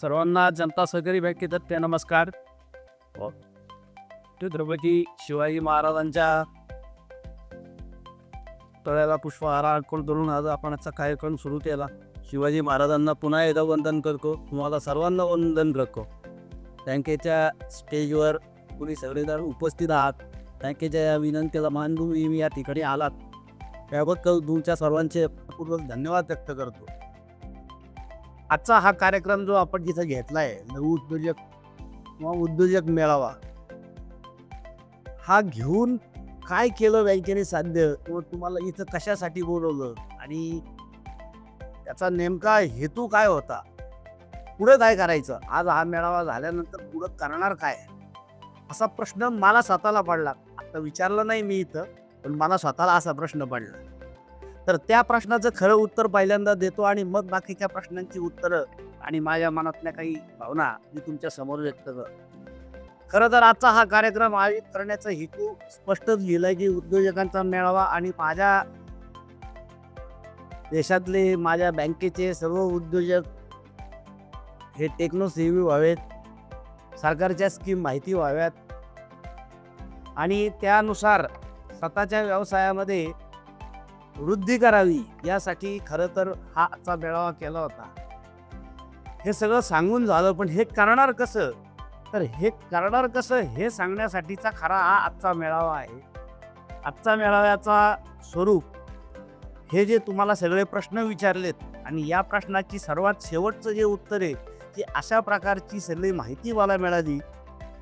सर्वांना जनता सहकारी बँकेतर्फे नमस्कार. हो. छत्रपती शिवाजी महाराजांच्या तळ्याला पुष्पहार अर्पण करून आज आपण आजचा कार्यक्रम सुरू केला. शिवाजी महाराजांना पुन्हा एकदा वंदन करतो. तुम्हाला सर्वांना वंदन करतो. बँकेच्या स्टेजवर कुणी सगळेजण उपस्थित आहात बँकेच्या या विनंतीला मान देऊन मी या ठिकाणी आलात. त्याबद्दल तुमच्या सर्वांचे पूर्वक धन्यवाद व्यक्त करतो. आजचा हा कार्यक्रम जो आपण जिथं घेतला आहे लघु उद्योजक किंवा उद्योजक मेळावा हा घेऊन काय केलं बँकेने साध्य? किंवा तुम्हाला इथं कशासाठी बोलवलं? आणि त्याचा नेमका हेतू काय होता? पुढं काय करायचं? आज हा मेळावा झाल्यानंतर पुढं करणार काय? असा प्रश्न मला स्वतःला पडला. आता विचारलं नाही मी इथं पण मला स्वतःला असा प्रश्न पडला. तर त्या प्रश्नाचं खरं उत्तर पहिल्यांदा देतो आणि मग बाकीच्या प्रश्नांची उत्तरं आणि माझ्या मनातल्या काही भावना मी तुमच्यासमोर व्यक्त करतो. खरं तर आजचा हा कार्यक्रम आयोजित करण्याचा हेतू स्पष्टच लिहिलाय की उद्योजकांचा मेळावा आणि माझ्या देशातले माझ्या बँकेचे सर्व उद्योजक हे टेक्नो सेवी व्हावेत सरकारच्या स्कीम माहिती व्हाव्यात आणि त्यानुसार स्वतःच्या व्यवसायामध्ये वृद्धी करावी यासाठी खरं तर हा आजचा मेळावा केला होता. हे सगळं सांगून झालं पण हे करणार कसं? तर हे करणार कसं हे सांगण्यासाठीचा खरा हा आजचा मेळावा आहे. आजचा मेळाव्याचा स्वरूप हे जे तुम्हाला सगळे प्रश्न विचारलेत आणि या प्रश्नाची सर्वात शेवटचं जे उत्तर आहे की अशा प्रकारची सगळी माहिती मला मिळाली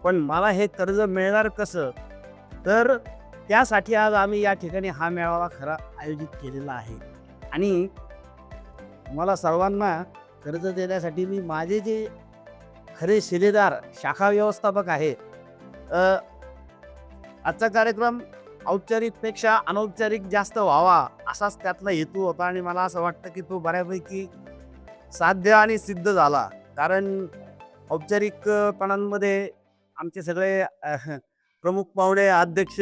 पण मला हे कर्ज मिळणार कसं? तर त्यासाठी आज आम्ही या ठिकाणी हा मेळावा खरा आयोजित केलेला आहे. आणि मला सर्वांना कर्ज देण्यासाठी मी माझे जे खरे शिलेदार शाखा व्यवस्थापक आहेत आजचा कार्यक्रम औपचारिकपेक्षा अनौपचारिक जास्त व्हावा असाच त्यातला हेतू होता आणि मला असं वाटतं की तो बऱ्यापैकी साध्य आणि सिद्ध झाला. कारण औपचारिकपणांमध्ये आमचे सगळे प्रमुख पाहुणे अध्यक्ष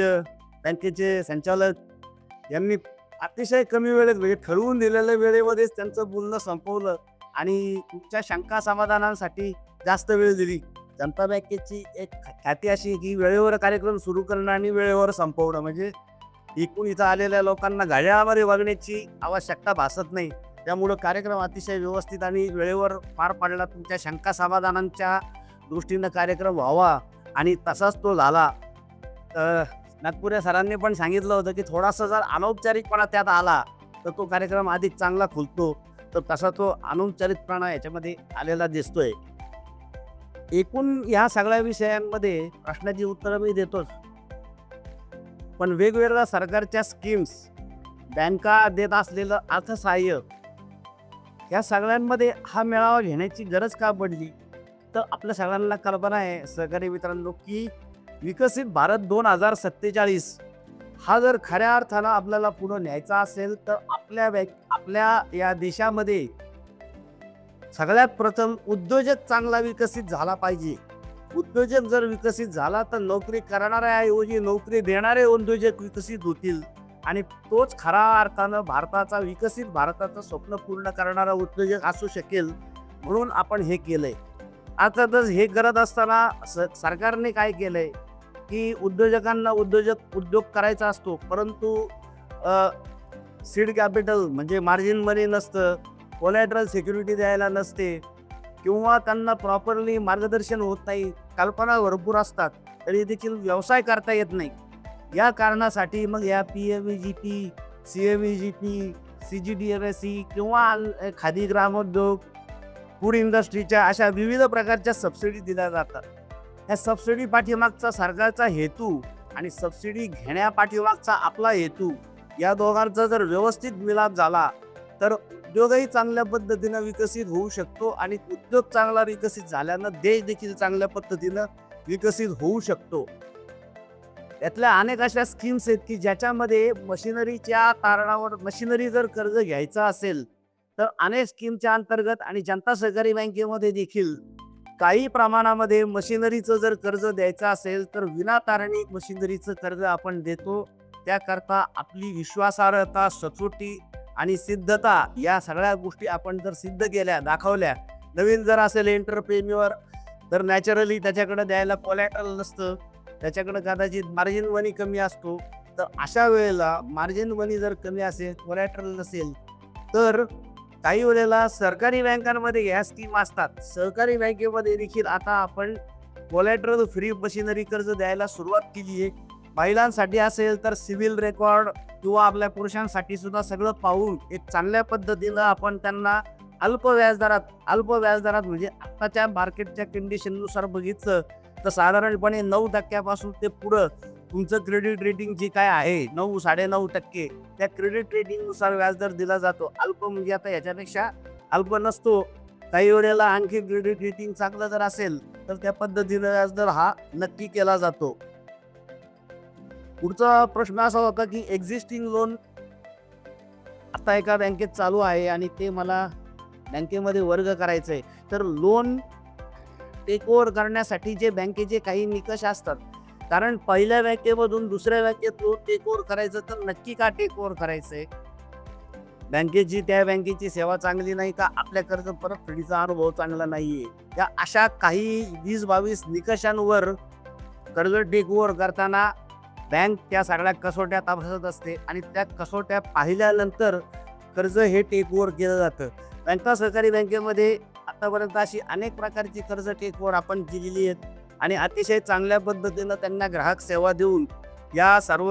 बँकेचे संचालक यांनी अतिशय कमी वेळेत म्हणजे ठरवून दिलेल्या वेळेमध्येच त्यांचं बोलणं संपवलं आणि तुमच्या शंका समाधानांसाठी जास्त वेळ दिली. जनता बँकेची एक ख्याती अशी की वेळेवर कार्यक्रम सुरू करणं आणि वेळेवर संपवणं. म्हणजे एकूण इथं आलेल्या लोकांना घड्याळामध्ये वागण्याची आवश्यकता भासत नाही. त्यामुळं कार्यक्रम अतिशय व्यवस्थित आणि वेळेवर पार पडला. तुमच्या शंका समाधानांच्या दृष्टीनं कार्यक्रम व्हावा आणि तसाच तो झाला. तर नागपुरे सरांनी पण सांगितलं होतं की थोडासा जर अनौपचारिकपणा त्यात आला तर तो कार्यक्रम अधिक चांगला खुलतो. तर तसा तो अनौपचारिकपणा याच्यामध्ये आलेला दिसतोय. एकूण ह्या सगळ्या विषयांमध्ये प्रश्नाची उत्तरं मी देतोच. पण वेगवेगळ्या सरकारच्या स्कीम्स बँका देत असलेलं अर्थसहाय्य या सगळ्यांमध्ये हा मेळावा घेण्याची गरज का पडली? तर आपल्या सगळ्यांना कल्पना आहे सहकारी मित्रांनो की विकसित भारत दोन हजार सत्तेचाळीस. हा जर खऱ्या अर्थानं आपल्याला पुढे न्यायचा असेल तर आपल्या व्या आपल्या या देशामध्ये सगळ्यात प्रथम उद्योजक चांगला विकसित झाला पाहिजे. उद्योजक जर विकसित झाला तर नोकरी करणाऱ्याऐवजी नोकरी देणारे उद्योजक विकसित होतील. आणि तोच खरा अर्थानं भारताचा विकसित भारताचं स्वप्न पूर्ण करणारा उद्योजक असू शकेल म्हणून आपण हे केलंय. अर्थातच हे करत असताना स सरकारने काय केलंय? की उद्योजकांना उद्योजक उद्योग करायचा असतो परंतु सीड कॅपिटल म्हणजे मार्जिन मनी नसतं कोलॅटरल सिक्युरिटी द्यायला नसते किंवा त्यांना प्रॉपरली मार्गदर्शन होत नाही कल्पना भरपूर असतात तरी देखील व्यवसाय करता येत नाही. या कारणासाठी मग या P M E G P C M E G P C G D M S C किंवा खादी ग्रामोद्योग फूड इंडस्ट्रीच्या अशा विविध प्रकारच्या सबसिडी दिल्या जातात. ह्या सबसिडी पाठीमागचा सरकारचा हेतू आणि सबसिडी घेण्यापाठीमागचा आपला हेतू या दोघांचा जर व्यवस्थित मिलाप झाला तर उद्योगही चांगल्या पद्धतीनं विकसित होऊ शकतो आणि उद्योग चांगला विकसित झाल्यानं देश देखील चांगल्या पद्धतीनं विकसित होऊ शकतो. त्यातल्या अनेक अशा स्कीम्स आहेत की ज्याच्यामध्ये मशिनरीच्या तारणावर मशिनरी जर कर्ज घ्यायचं असेल तर अनेक स्कीमच्या अंतर्गत आणि जनता सहकारी बँकेमध्ये देखील काही प्रमाणामध्ये मशिनरीचं जर कर्ज द्यायचं असेल तर विनातारणी मशिनरीचं कर्ज आपण देतो. त्याकरता आपली विश्वासार्हता सचोटी आणि सिद्धता या सगळ्या गोष्टी आपण जर सिद्ध केल्या दाखवल्या नवीन जर असेल एंटरप्रेन्युअर तर नॅचरली त्याच्याकडे द्यायला कोलॅटरल नसतं. त्याच्याकडे कदाचित मार्जिन मनी कमी असतो. तर अशा वेळेला मार्जिन मनी जर कमी असेल कोलॅटरल नसेल तर काही वेळेला सरकारी बँकांमध्ये ह्या स्कीम असतात. सहकारी बँकेमध्ये देखील आता आपण कोलॅटरल फ्री मशिनरी कर्ज द्यायला सुरुवात केली आहे. महिलांसाठी असेल तर सिव्हिल रेकॉर्ड किंवा आपल्या पुरुषांसाठी सुद्धा सगळं पाहून एक चांगल्या पद्धतीनं आपण त्यांना अल्प व्याजदरात अल्प व्याजदरात म्हणजे आत्ताच्या मार्केटच्या कंडिशननुसार बघितलं तर साधारणपणे नऊ टक्क्यापासून ते पुढं तुमचं क्रेडिट रेटिंग जे काय आहे नऊ साडेनऊ टक्के त्या क्रेडिट रेटिंगनुसार व्याजदर दिला जातो. अल्प म्हणजे आता याच्यापेक्षा अल्प नसतो. काही वेळेला आणखी क्रेडिट रेटिंग चांगलं जर असेल तर त्या पद्धतीनं व्याजदर हा नक्की केला जातो. पुढचा प्रश्न असा होता की एक्झिस्टिंग लोन आता एका बँकेत चालू आहे आणि ते मला बँकेमध्ये वर्ग करायचं आहे तर लोन टेक ओव्हर करण्यासाठी जे बँकेचे काही निकष असतात कारण पहिल्या बँकेमधून दुसऱ्या व्याख्येत लोन टेकओव्हर करायचं तर नक्की का टेकओव्हर करायचं आहे बँकेची त्या बँकेची सेवा चांगली नाही का आपल्या कर्ज परतफेडीचा अनुभव चांगला नाही आहे या अशा काही वीस बावीस निकषांवर कर्ज टेकओव्हर करताना बँक त्या सगळ्या कसोट्या तपासत असते आणि त्या कसोट्या पाहिल्यानंतर कर्ज हे टेकओव्हर केलं जातं. बँका सहकारी बँकेमध्ये आतापर्यंत अशी अनेक प्रकारची कर्ज टेकओव्हर आपण केलेली आहेत. आणि अतिशय चांगल्या पद्धतीनं त्यांना ग्राहक सेवा देऊन या सर्व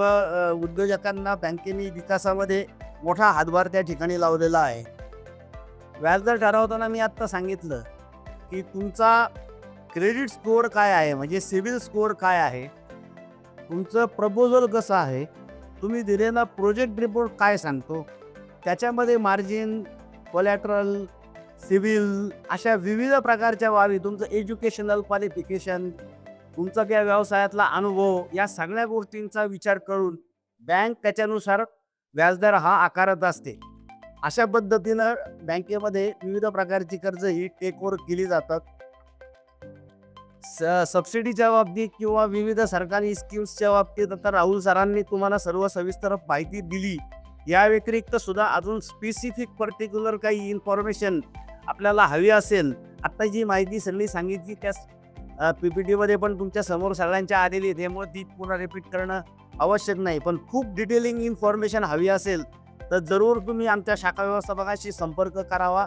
उद्योजकांना बँकेने विकासामध्ये मोठा हातभार त्या ठिकाणी लावलेला आहे. व्याजदर ठरवताना मी आत्ता सांगितलं की तुमचा क्रेडिट स्कोअर काय आहे? म्हणजे सिबिल स्कोअर काय आहे? तुमचं प्रपोजल कसं आहे? तुम्ही दिलेला प्रोजेक्ट रिपोर्ट काय सांगतो? त्याच्यामध्ये मार्जिन कोलॅटरल सिव्हिल अशा विविध प्रकारच्या बाबी तुमचं एज्युकेशनल क्वालिफिकेशन तुमचा त्या व्यवसायातला अनुभव या सगळ्या गोष्टींचा विचार करून बँक त्याच्यानुसार व्याजदर हा आकारत असते. अशा पद्धतीनं बँकेमध्ये विविध प्रकारची कर्ज ही टेक ओव्हर केली जातात. स सबसिडीच्या बाबतीत किंवा विविध सरकारी स्कीम्सच्या बाबतीत आता राहुल सरांनी तुम्हाला सर्व सविस्तर माहिती दिली. या व्यतिरिक्त सुद्धा अजून स्पेसिफिक पर्टिक्युलर काही इन्फॉर्मेशन आपल्याला हवी असेल आत्ता जी माहिती सगळी सांगितली त्या पी पी टीमध्ये पण तुमच्यासमोर सगळ्यांच्या आलेली त्यामुळे ती पुन्हा रिपीट करणं आवश्यक नाही. पण खूप डिटेलिंग इन्फॉर्मेशन हवी असेल तर जरूर तुम्ही आमच्या शाखा व्यवस्थापकाशी संपर्क करावा.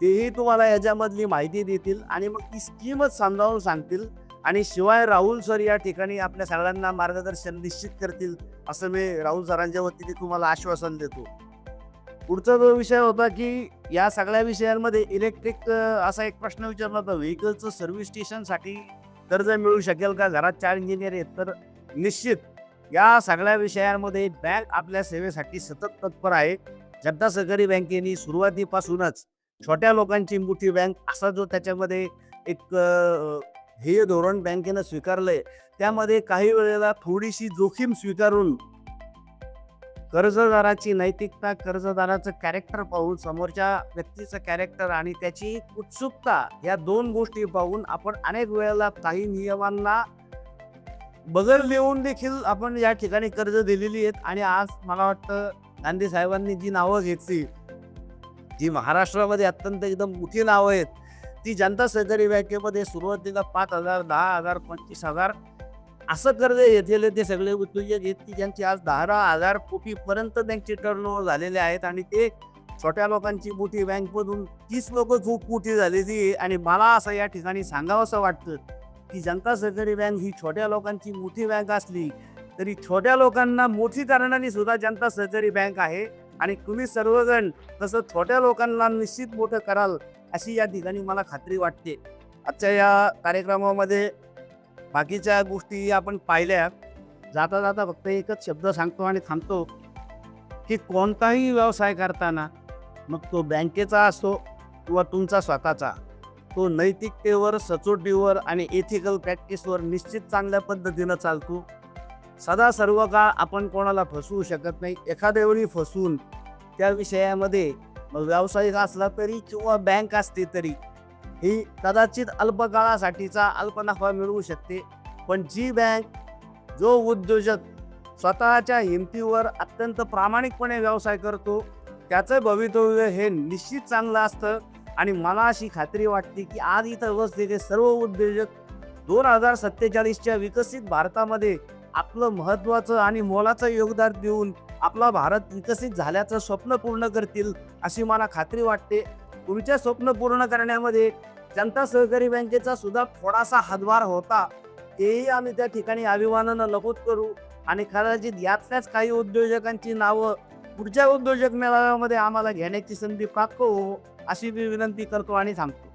तेही तुम्हाला ह्याच्यामधली माहिती देतील आणि मग ती स्कीमच समजावून सांगतील. आणि शिवाय राहुल सर या ठिकाणी आपल्या सगळ्यांना मार्गदर्शन निश्चित करतील असं मी राहुल सरांच्या वतीने तुम्हाला आश्वासन देतो. पुढचा जो विषय होता की या सगळ्या विषयांमध्ये इलेक्ट्रिक असा एक प्रश्न विचारला होता व्हेकलचं सर्व्हिस स्टेशनसाठी कर्ज मिळू शकेल का? घरात चार इंजिनियर आहेत तर निश्चित या सगळ्या विषयांमध्ये बँक आपल्या सेवेसाठी सतत तत्पर आहे. जनता सहकारी बँकेने सुरुवातीपासूनच छोट्या लोकांची मोठी बँक असा जो त्याच्यामध्ये एक ध्येय धोरण बँकेनं स्वीकारलंय त्यामध्ये काही वेळेला थोडीशी जोखीम स्वीकारून कर्जदाराची नैतिकता कर्जदाराचं कॅरेक्टर पाहून समोरच्या व्यक्तीचं कॅरेक्टर आणि त्याची उत्सुकता या दोन गोष्टी पाहून आपण अनेक वेळेला काही नियमांना बदल देऊन देखील आपण या ठिकाणी कर्ज दिलेली आहेत आणि आज मला वाटतं गांधी साहेबांनी जी नावं घेतली जी महाराष्ट्रामध्ये अत्यंत एकदम मोठी नावं आहेत ती जनता सहकारी बँकेमध्ये सुरुवातीला पाच हजार दहा हजार पंचवीस हजार असं कर्ज घेतलेले ते सगळे उद्योजक आहेत की ज्यांची आज दहा हजार कोटीपर्यंत त्यांचे टर्नओव्हर झालेले आहेत आणि ते छोट्या लोकांची मोठी बँकमधून तीस लोक खूप मोठी झालेली आहे आणि मला असं या ठिकाणी सांगावंसं वाटतं की जनता सहकारी बँक ही छोट्या लोकांची मोठी बँक असली तरी छोट्या लोकांना मोठी कारणाने सुद्धा जनता सहकारी बँक आहे आणि तुम्ही सर्वजण तसं छोट्या लोकांना निश्चित मोठं कराल अशी या ठिकाणी मला खात्री वाटते. आजच्या या कार्यक्रमामध्ये बाकीच्या गोष्टी आपण पाहिल्या जाता जाता फक्त एकच शब्द सांगतो आणि थांबतो की कोणताही व्यवसाय करताना मग तो बँकेचा असो किंवा तुमचा स्वतःचा तो नैतिकतेवर सचोटीवर आणि एथिकल प्रॅक्टिसवर निश्चित चांगल्या पद्धतीनं चालतो. सदा सर्व काळ आपण कोणाला फसवू शकत नाही. एखाद्या वेळी फसवून त्या विषयामध्ये मग व्यावसायिक असला तरी किंवा बँक असते तरी ही कदाचित अल्पकाळासाठीचा अल्प नफा मिळवू शकते. पण जी बँक जो उद्योजक स्वतःच्या हिमतीवर अत्यंत प्रामाणिकपणे व्यवसाय करतो त्याचं भवितव्य हे निश्चित चांगलं असतं. आणि मला अशी खात्री वाटते की आज इथं बसलेले सर्व उद्योजक दोन हजार सत्तेचाळीसच्या विकसित भारतामध्ये आपलं महत्त्वाचं आणि मोलाचं योगदान देऊन आपला भारत विकसित झाल्याचं स्वप्न पूर्ण करतील अशी मला खात्री वाटते. तुमचे स्वप्न पूर्ण करण्यामध्ये जनता सहकारी बँकेचा सुद्धा थोडासा हातभार होता. तेही आम्ही त्या ठिकाणी अभिमानानं नमूद करू. आणि कदाचित यातल्याच काही उद्योजकांची नावं पुढच्या उद्योजक मेळाव्यामध्ये आम्हाला घेण्याची संधी प्राप्त हो अशी मी विनंती करतो आणि थांबतो